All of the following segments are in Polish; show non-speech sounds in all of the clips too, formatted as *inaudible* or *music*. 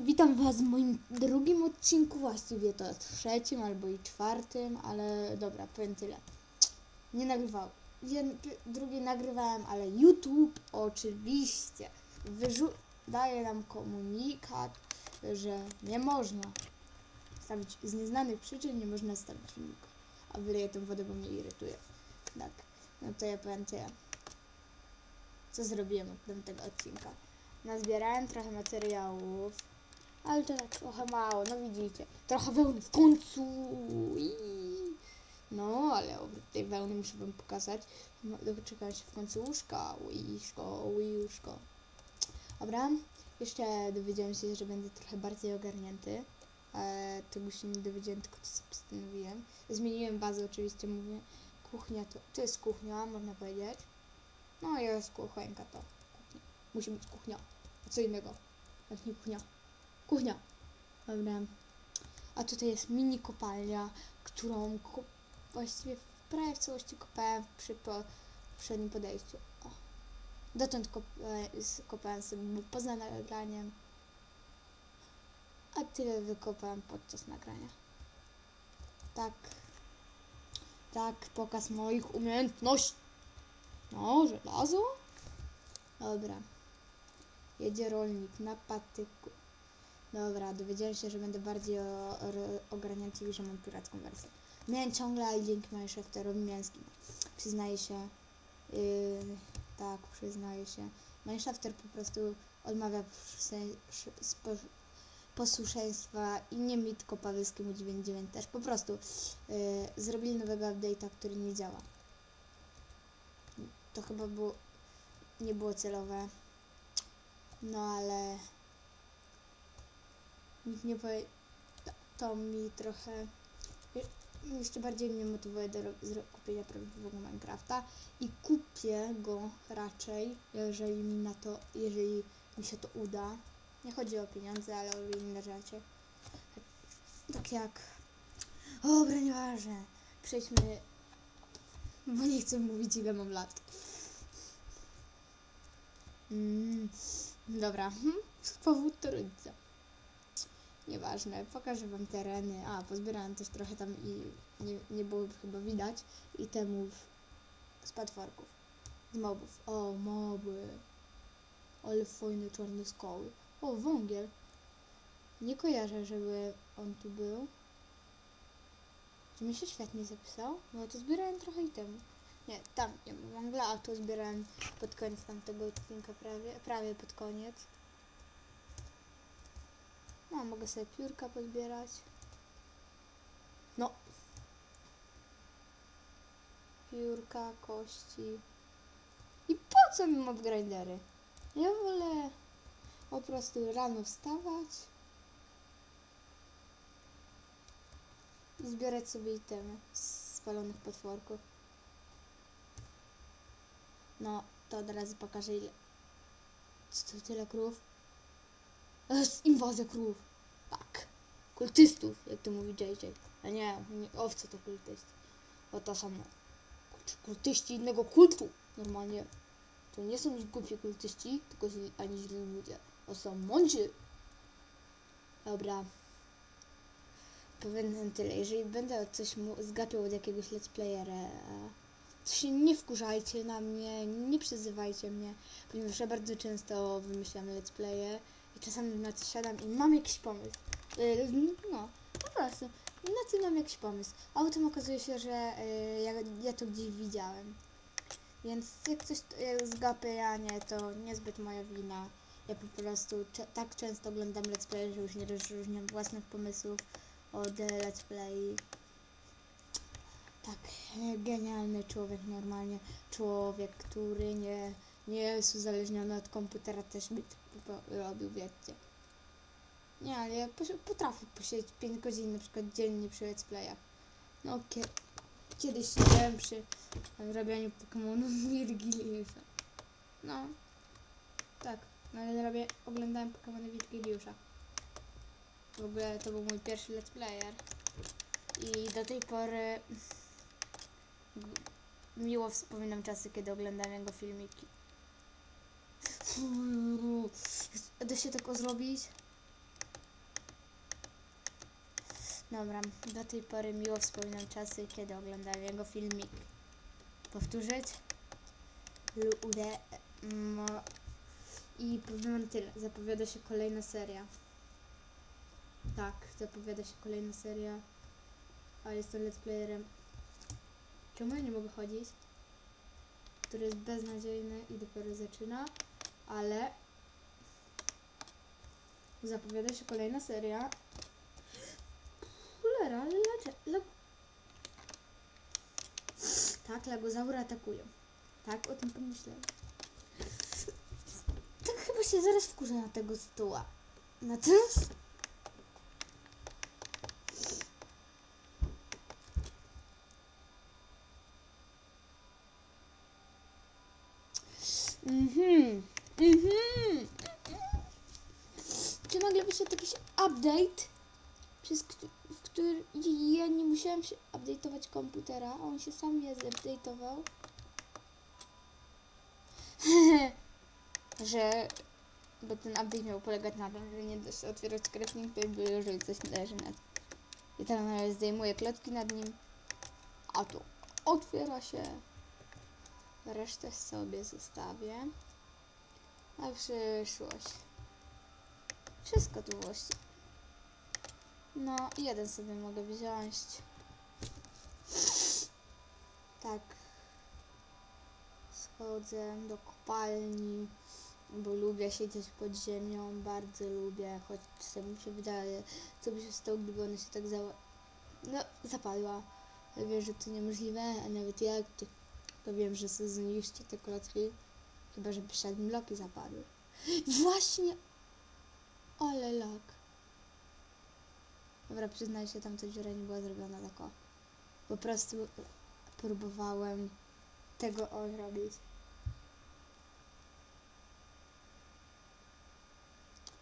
Witam Was w moim drugim odcinku, właściwie to trzecim albo i czwartym, ale dobra, powiem tyle. Nie nagrywałem. Jeden, drugi nagrywałem, ale YouTube oczywiście wyrzu- daje nam komunikat, że nie można stawić z nieznanych przyczyn, nie można stawić filmika. A wyleję tą wodę, bo mnie irytuje. Tak, no to ja powiem tyle. Co zrobiłem od tamtego odcinka? Nazbierałem trochę materiałów, ale to tak trochę mało, no widzicie. Trochę wełny w końcu. No, ale tej wełny muszę wam pokazać. No, Doczekam się w końcu łóżka. Łóżko, łóżko. Dobra, jeszcze dowiedziałem się, że będę trochę bardziej ogarnięty. E, tego się nie dowiedziałem, tylko to sobie postanowiłem. Zmieniłem bazę, oczywiście mówię. Kuchnia to, to jest kuchnia, można powiedzieć. No jest kuchenka to. Kuchnia. Musi być kuchnia. A co innego? Jak nie kuchnia. Kuchnia. Dobra. A tutaj jest mini kopalnia, którą właściwie prawie w całości kopałem przy po- poprzednim podejściu. O. Dotąd kopa- s- kopałem sobie poza nagraniem. A tyle wykopałem podczas nagrania. Tak. Tak, pokaz moich umiejętności. No, żelazo? Dobra. Jedzie rolnik na patyku. Dobra, dowiedziałem się, że będę bardziej o, o, i że mam piracką wersję. Miałem ciągle, ale dzięki mojej szefterowi mięskim. Przyznaję się. Yy, tak, przyznaję się. Mój szefter po prostu odmawia posłuszeństwa i nie mi tylko Pawełskiemu 99 też. Po prostu yy, zrobili nowego update'a, który nie działa. To chyba było, nie było celowe. No ale nikt nie powie, to, mi trochę je- jeszcze bardziej mnie motywuje do kupienia prawdziwego Minecrafta i kupię go raczej, jeżeli mi na to, jeżeli mi się to uda. Nie chodzi o pieniądze, ale o inne rzeczy. Tak jak... Dobra, nieważne. Przejdźmy... Bo nie chcę mówić ile mam lat. Mm, dobra. Hmm, Powód to rodzica. Nieważne, pokażę wam tereny. A, pozbierałem też trochę tam i nie, nie było chyba widać itemów z patworków. Z mobów. O, moby. Ale fajne czarne skały. O, wągiel. Nie kojarzę, żeby on tu był. Czy mi się świetnie zapisał? No to zbierałem trochę itemów. Nie, tam nie węgla, a to zbierałem pod koniec tamtego odcinka prawie, prawie pod koniec. No, mogę sobie piórka pozbierać. No. Piórka, kości. I po co mi mob grindery? Ja wolę po prostu rano wstawać i zbierać sobie itemy z spalonych potworków. No, to od razu pokażę ile. Co to tyle krów? Jest inwazja krów. Tak. Kultystów, jak to mówi JJ. A nie, nie owce to kultyści. O to samo. Kultyści innego kultu. Normalnie. To nie są głupi kultyści, tylko źli, ani źli ludzie. To są mądrzy. Dobra. Powiem tyle. Jeżeli będę coś mu zgapiał od jakiegoś let's playera, się nie wkurzajcie na mnie, nie przyzywajcie mnie, ponieważ ja bardzo często wymyślam let's playe i czasami na coś siadam i mam jakiś pomysł. Yy, No, po prostu. Na co mam jakiś pomysł. A potem okazuje się, że yy, ja, ja to gdzieś widziałem. Więc jak coś yy, zgapię, ja nie, to niezbyt moja wina. Ja po prostu tak często oglądam let's play, że już nie rozróżniam własnych pomysłów od e, let's play. Tak, e, genialny człowiek normalnie. Człowiek, który nie, nie jest uzależniony od komputera, też by to po- robił, wiecie. Nie, ale ja potrafię posiedzieć 5 godzin na przykład dziennie przy let's playach. No, kie- kiedyś siedziałem przy robieniu Pokémonów Wirgiliusza. No, tak, no ale robię, oglądałem Pokémony Wirgiliusza. W ogóle to był mój pierwszy let's player. I do tej pory miło wspominam czasy, kiedy oglądam jego filmiki. Da się tak zrobić? Dobra, do tej pory miło wspominam czasy, kiedy oglądałem jego filmik. Powtórzyć? I powiem tyle. Zapowiada się kolejna seria. Tak, zapowiada się kolejna seria. A jestem let's playerem. Czemu ja nie mogę chodzić? Który jest beznadziejny i dopiero zaczyna, ale zapowiada się kolejna seria. Cholera, ale lacze, lag... Tak, lagozaury atakują. Tak, o tym pomyślałem. Tak chyba się zaraz wkurzę na tego stoła. Na ten Mhm. Mhm. Czy nagle wyszedł jakiś update, przez w który ja nie musiałam się update'ować komputera, a on się sam je zupdate'ował? *laughs* że bo ten update miał polegać na tym, że nie da się otwierać crafting table, jeżeli coś leży nad i teraz zdejmuję klatki nad nim, a tu otwiera się. Resztę sobie zostawię. Na przyszłość. Wszystko tu właściwie. No, jeden sobie mogę wziąć. Tak. Schodzę do kopalni, bo lubię siedzieć pod ziemią, bardzo lubię, choć czasem mi się wydaje, co by się stało, gdyby ona się tak za... no, zapadła. Wiem, że to niemożliwe, a nawet jak, to, to wiem, że sobie zniszczy te klocki, chyba, że przed bloki zapadły. Właśnie! Ale lak. Dobra, przyznaję się, tamta dziura nie była zrobiona tak. Po prostu próbowałem tego o zrobić.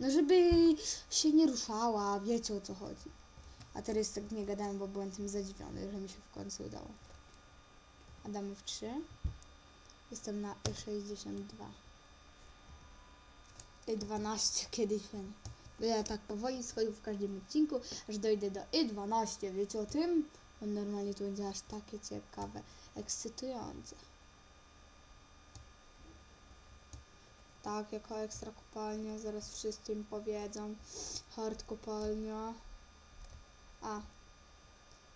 No żeby się nie ruszała, wiecie o co chodzi. A teraz tak nie gadałem, bo byłem tym zadziwiony, że mi się w końcu udało. Adamów 3. Jestem na E62. E12 kiedyś wiem. Ja tak powoli schodził w każdym odcinku, aż dojdę do E12. Wiecie o tym? Bo normalnie to będzie aż takie ciekawe, ekscytujące. Tak, jako ekstra kopalnia, zaraz wszyscy im powiedzą. Hard kopalnia. A.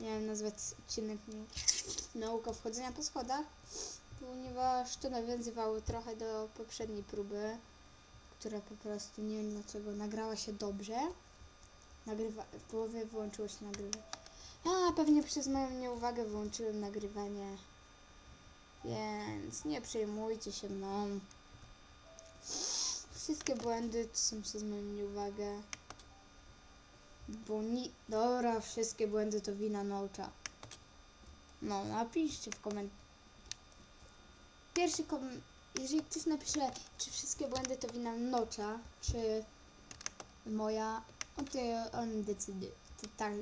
Miałem nazwać odcinek Nauka wchodzenia po schodach, ponieważ to nawiązywało trochę do poprzedniej próby, która po prostu nie wiem dlaczego nagrała się dobrze. Nagrywa, w połowie wyłączyło się nagrywanie. A, pewnie przez moją nieuwagę wyłączyłem nagrywanie. Więc nie przejmujcie się mną. Wszystkie błędy to są przez moją nieuwagę. Bo ni... Dobra, wszystkie błędy to wina Nocza. No, napiszcie w komentarzu. Pierwszy kom... Jeżeli ktoś napisze, czy wszystkie błędy to wina Nocza, czy moja, no to on decyduje. To tak.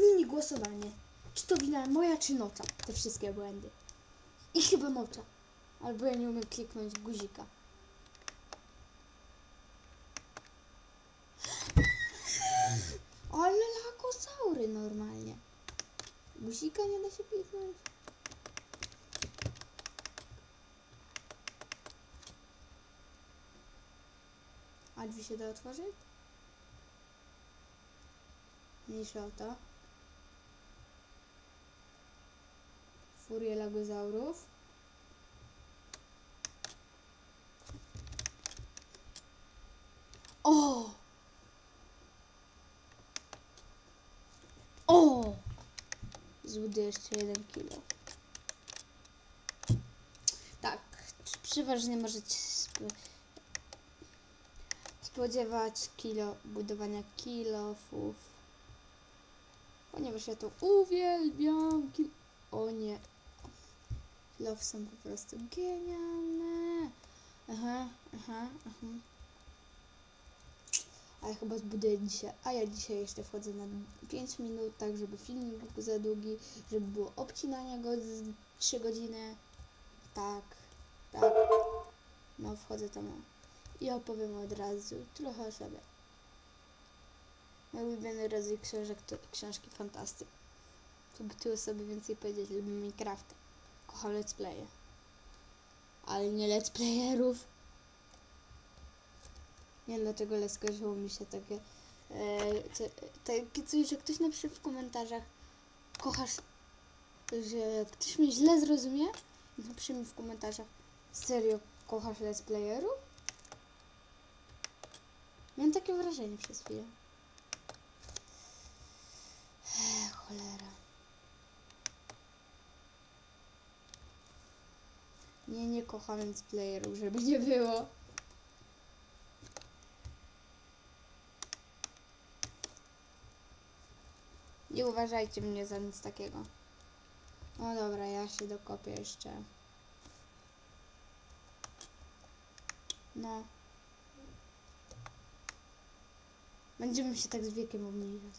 Mini głosowanie. Czy to wina moja, czy Nocza? Te wszystkie błędy. I chyba Nocza. Albo ja nie umiem kliknąć guzika. Ale lakosaury normalnie. Guzika nie da się kliknąć. A drzwi się da otworzyć? Mniejsza o to. Furię lagozaurów. O! Złudy jeszcze jeden kilo. Tak, przeważnie możecie sp- spodziewać kilo budowania kilofów. Ponieważ ja to uwielbiam. Kil- o nie. Kilof są po prostu genialne. Aha, aha, aha. A ja chyba zbuduję dzisiaj, a ja dzisiaj jeszcze wchodzę na 5 minut, tak żeby film nie był za długi, żeby było obcinania go z 3 godziny. Tak, tak. No wchodzę tam i opowiem od razu trochę o sobie. Mój ulubiony rodzaj książek to książki fantasty. To by tyle sobie więcej powiedzieć. Lubię Minecrafta. Kocham let's playe. Ale nie let's playerów. Nie wiem dlaczego, ale skojarzyło mi się takie, e, takie coś, że ktoś napisze w komentarzach kochasz, że ktoś mnie źle zrozumie napisze mi w komentarzach serio kochasz let's playerów? Miałem takie wrażenie przez chwilę. Ech, cholera. Nie, nie kocham playerów, żeby nie było. Nie uważajcie mnie za nic takiego. No dobra, ja się dokopię jeszcze. No. Będziemy się tak z wiekiem obniżać.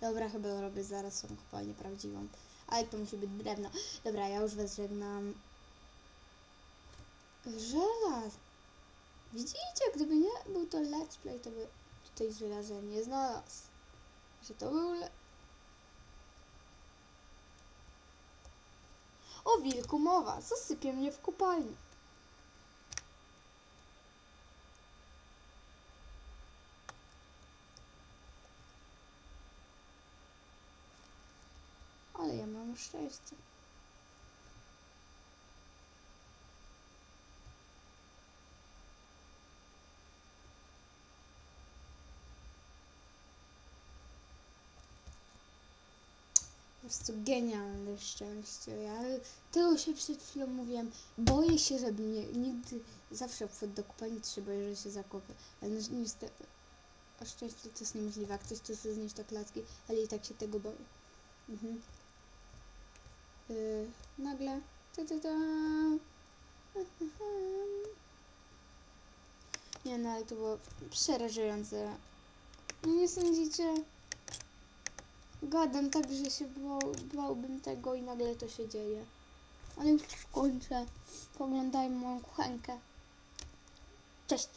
Dobra, chyba robię zaraz tą kopalnię prawdziwą. Ale to musi być drewno. Dobra, ja już was żegnam. Żelaz! Widzicie, gdyby nie był to let's play, to by tutaj żelaza nie znalazł. Że to był. O wilku mowa, zasypie mnie w kopalni. Ale ja mam szczęście. Prostu genialne szczęście. Ja tego się przed chwilą mówiłem. Boję się, żeby nie, nigdy zawsze wchodzę do kopalni, trzeba, że się zakopię. Ale ni- niestety, a szczęście to jest niemożliwe. Jak ktoś chce znieść to klatki, ale i tak się tego boję. Mhm. Yy, nagle. Ta, ta, ta. Nie no, ale to było przerażające. Nie sądzicie? Gadam tak, że się bał, bałbym tego i nagle to się dzieje. Ale już kończę. Poglądajmy moją kuchenkę. Cześć!